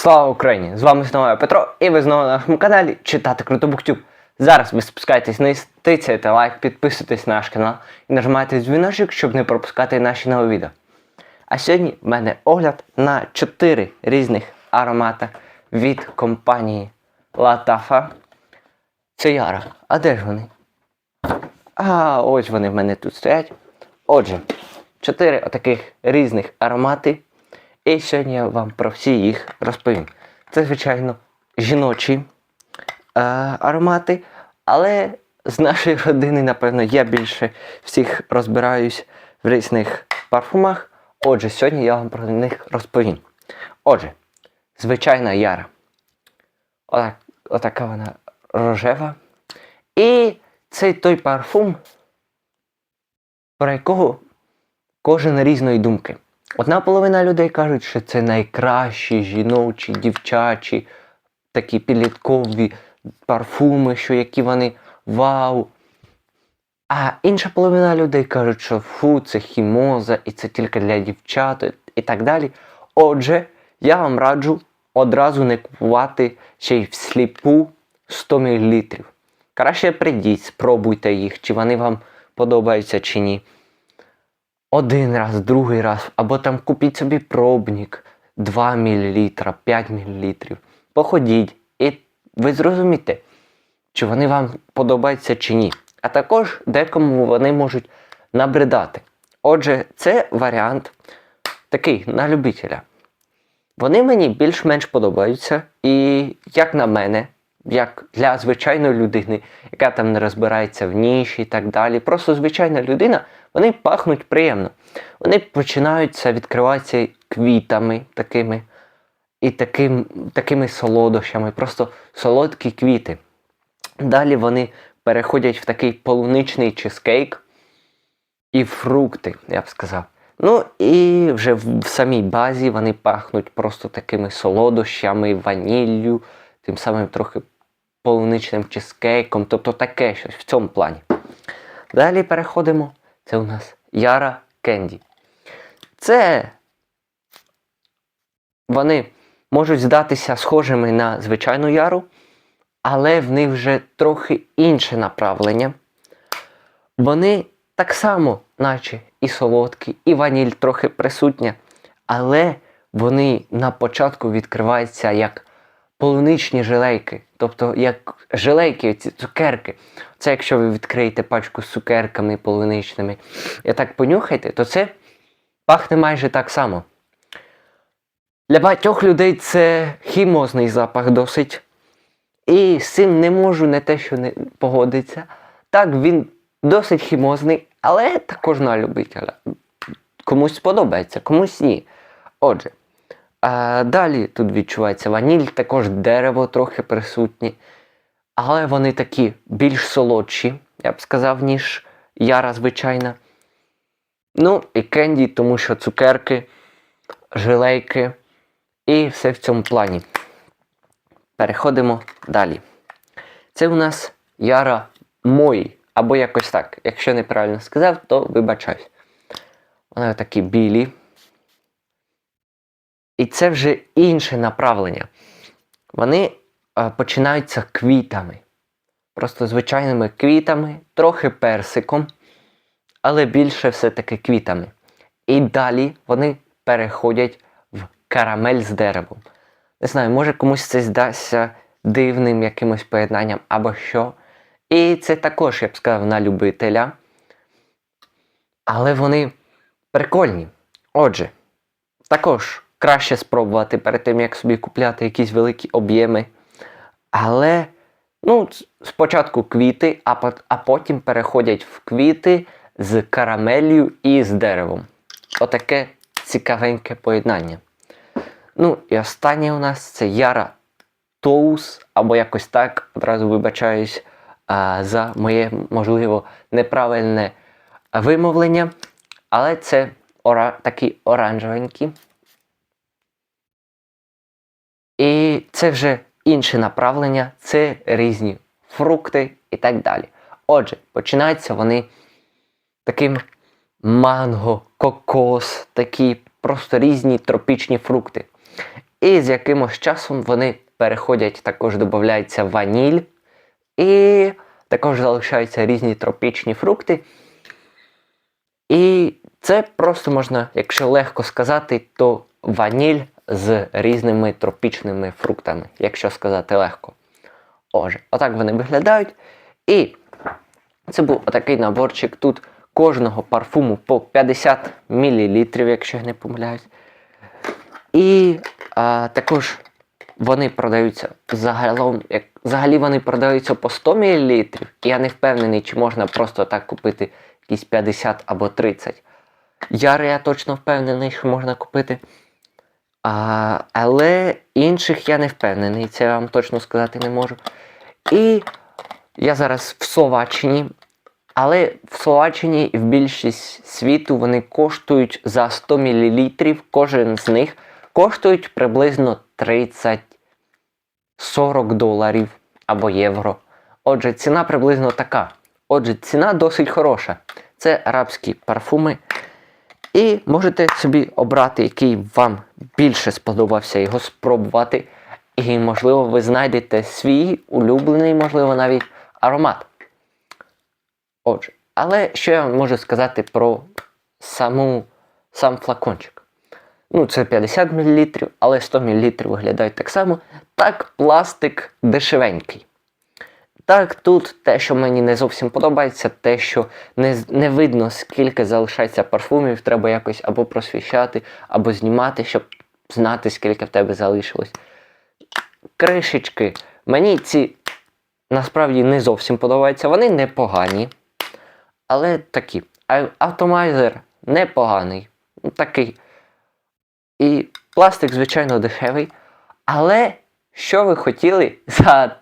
Слава Україні! З вами знову я Петро, і ви знову на нашому каналі Читати Крутобуктюб. Зараз ви спускаєтесь вниз, тицяєте лайк, підписуйтесь на наш канал і нажимаєте дзвіночок, щоб не пропускати наші нові відео. А сьогодні в мене огляд на 4 різних аромата від компанії Латафа. Це Яра. А де ж вони? А ось вони в мене тут стоять. Отже, чотири отаких різних аромати. І сьогодні я вам про всі їх розповім. Це, звичайно, жіночі е, аромати, але з нашої родини, напевно, я більше всіх розбираюсь в різних парфумах. Отже, сьогодні я вам про них розповім. Отже, звичайна яра. Отак, отака вона рожева. І цей той парфум, про якого кожен різної думки. Одна половина людей кажуть, що це найкращі жіночі, дівчачі, такі підліткові парфуми, що які вони вау. А інша половина людей кажуть, що фу, це хімоза, і це тільки для дівчат і так далі. Отже, я вам раджу одразу не купувати ще й всліпу 100 мл. Краще прийдіть, спробуйте їх, чи вони вам подобаються чи ні. Один раз, другий раз, або там купіть собі пробник 2 мл, 5 мл. Походіть, і ви зрозумієте, чи вони вам подобаються чи ні. А також декому вони можуть набридати. Отже, це варіант такий на любителя. Вони мені більш-менш подобаються, і як на мене, як для звичайної людини, яка там не розбирається в ніші і так далі. Просто звичайна людина, вони пахнуть приємно. Вони починаються відкриватися квітами такими і таким, такими солодощами, просто солодкі квіти. Далі вони переходять в такий полуничний чизкейк і фрукти, я б сказав. Ну і вже в, самій базі вони пахнуть просто такими солодощами, ваніллю, тим самим трохи полуничним чизкейком, тобто таке щось в цьому плані. Далі переходимо. Це у нас Яра Кенді. Це вони можуть здатися схожими на звичайну яру, але в них вже трохи інше направлення. Вони так само, наче і солодкі, і ваніль трохи присутня, але вони на початку відкриваються як полуничні жилейки, тобто як жилейки, ці цукерки. Це якщо ви відкриєте пачку з цукерками полуничними і так понюхаєте, то це пахне майже так само. Для багатьох людей це хімозний запах досить. І з цим не можу не те, що не погодиться. Так, він досить хімозний, але також на любителя. Комусь сподобається, комусь ні. Отже, а далі тут відчувається ваніль, також дерево трохи присутнє. Але вони такі більш солодші, я б сказав, ніж яра звичайна. Ну, і кенді, тому що цукерки, жилейки і все в цьому плані. Переходимо далі. Це у нас яра мой, або якось так. Якщо неправильно сказав, то вибачаюсь. Вони такі білі. І це вже інше направлення. Вони е, починаються квітами. Просто звичайними квітами, трохи персиком, але більше все-таки квітами. І далі вони переходять в карамель з деревом. Не знаю, може комусь це здасться дивним якимось поєднанням або що. І це також, я б сказав, на любителя. Але вони прикольні. Отже, також краще спробувати перед тим, як собі купляти якісь великі об'єми. Але ну, спочатку квіти, а, а потім переходять в квіти з карамелью і з деревом. Отаке цікавеньке поєднання. Ну, і останнє у нас це Яра Тоус, або якось так, одразу вибачаюсь а, за моє, можливо, неправильне вимовлення. Але це ора... такі оранжевенькі. І це вже інше направлення, це різні фрукти і так далі. Отже, починаються вони таким манго, кокос, такі просто різні тропічні фрукти. І з якимось часом вони переходять, також додається ваніль. І також залишаються різні тропічні фрукти. І це просто можна, якщо легко сказати, то ваніль з різними тропічними фруктами, якщо сказати легко. Отже, отак вони виглядають. І це був отакий наборчик. Тут кожного парфуму по 50 мл, якщо я не помиляюсь. І а, також вони продаються загалом, як, взагалі вони продаються по 100 мл. Я не впевнений, чи можна просто так купити якісь 50 або 30. Яри я точно впевнений, що можна купити. А, але інших я не впевнений, це я вам точно сказати не можу. І я зараз в Словаччині, але в Словаччині і в більшість світу вони коштують за 100 мл, кожен з них коштують приблизно 30 40 доларів або євро. Отже, ціна приблизно така. Отже, ціна досить хороша. Це арабські парфуми. І можете собі обрати, який вам більше сподобався його спробувати. І, можливо, ви знайдете свій улюблений, можливо, навіть аромат. Отже, але що я можу сказати про саму, сам флакончик? Ну, це 50 мл, але 100 мл виглядають так само. Так, пластик дешевенький. Так, тут те, що мені не зовсім подобається, те, що не, не видно, скільки залишається парфумів, треба якось або просвіщати, або знімати, щоб знати, скільки в тебе залишилось. Кришечки. Мені ці насправді не зовсім подобаються. Вони непогані. Але такі. Автомайзер непоганий. Такий. І пластик, звичайно, дешевий. Але що ви хотіли за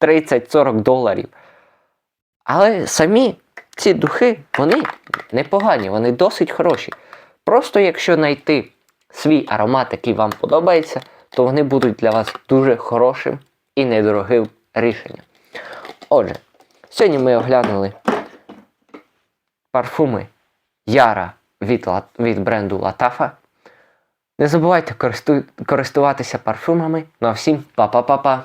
30-40 доларів? Але самі ці духи, вони непогані, вони досить хороші. Просто якщо знайти свій аромат, який вам подобається, то вони будуть для вас дуже хорошим і недорогим рішенням. Отже, сьогодні ми оглянули парфуми Яра від, від бренду Латафа. Не забувайте користуватися парфумами. Ну а всім па-па-па-па!